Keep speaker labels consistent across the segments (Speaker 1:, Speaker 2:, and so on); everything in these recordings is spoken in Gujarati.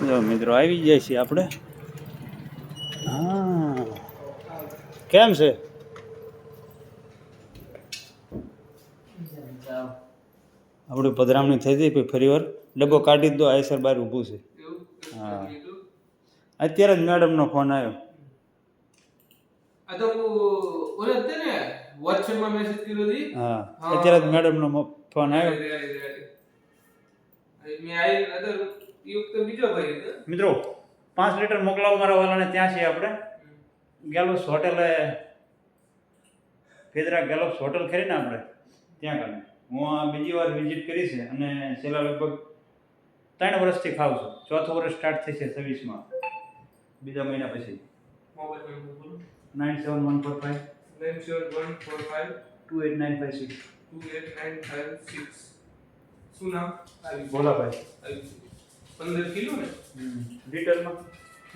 Speaker 1: જો મિત્રો આવી જાય છે આપણે. હા. કેમ છે? આપણી પધરામણી થઈ ગઈ પછી ફરી વાર ડબ્બો કાઢી દો આયસર બહાર ઊભું છે. હા. અત્યારે જ મેડમનો ફોન આવ્યો. હા અત્યારે જ મેડમનો ફોન આવ્યો.
Speaker 2: બીજો ભાઈ
Speaker 1: મિત્રો પાંચ લીટર મોકલાવો મારા વાલાને ત્યાં છીએ આપણે. ગેલોસ હોટેલે ફેદરા ગેલોસ હોટેલ ખરી ને આપણે? ત્યાં કને હું આ બીજી વાર વિઝિટ કરી છે અને છેલ્લા લગભગ ત્રણ વર્ષથી ખાઉં છું. ચોથું વર્ષ સ્ટાર્ટ થઈ છે સર્વિસમાં બીજા મહિના પછી.
Speaker 2: મોબાઈલ નંબર બોલો
Speaker 1: nine seven one four five.
Speaker 2: Nine seven one four five.
Speaker 1: Two eight nine five six.
Speaker 2: Two eight nine five six. શું નામ?
Speaker 1: ભોલાભાઈ.
Speaker 2: આવી ગયું. પંદર કિલો ને?
Speaker 1: લીટરમાં?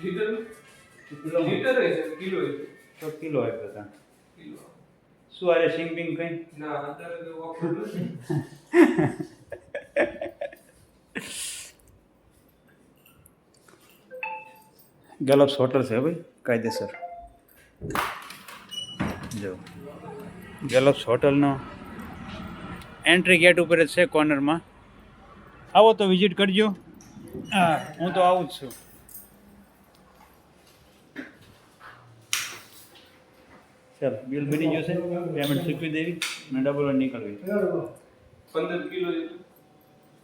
Speaker 2: લીટર લીટર છે કિલો છે.
Speaker 1: તો કિલો આપ્યો હતા
Speaker 2: કિલો.
Speaker 1: શું આવે સિંગ બિંગ કંઈ?
Speaker 2: ના અત્યારે તો ઓફર
Speaker 1: ગેલોપ્સ હોટલ છે ભાઈ કાયદેસર. જો. ગેલોપ્સ હોટલનો એન્ટ્રી ગેટ ઉપર જ છે કોર્નરમાં. આવો તો વિઝિટ કરજો. હા હું તો આવું જ છું. ચાલો બિલ બની જશે પેમેન્ટ ચૂકવી દેવી અને ડબલ નીકળવી.
Speaker 2: પંદર કિલો જેટલું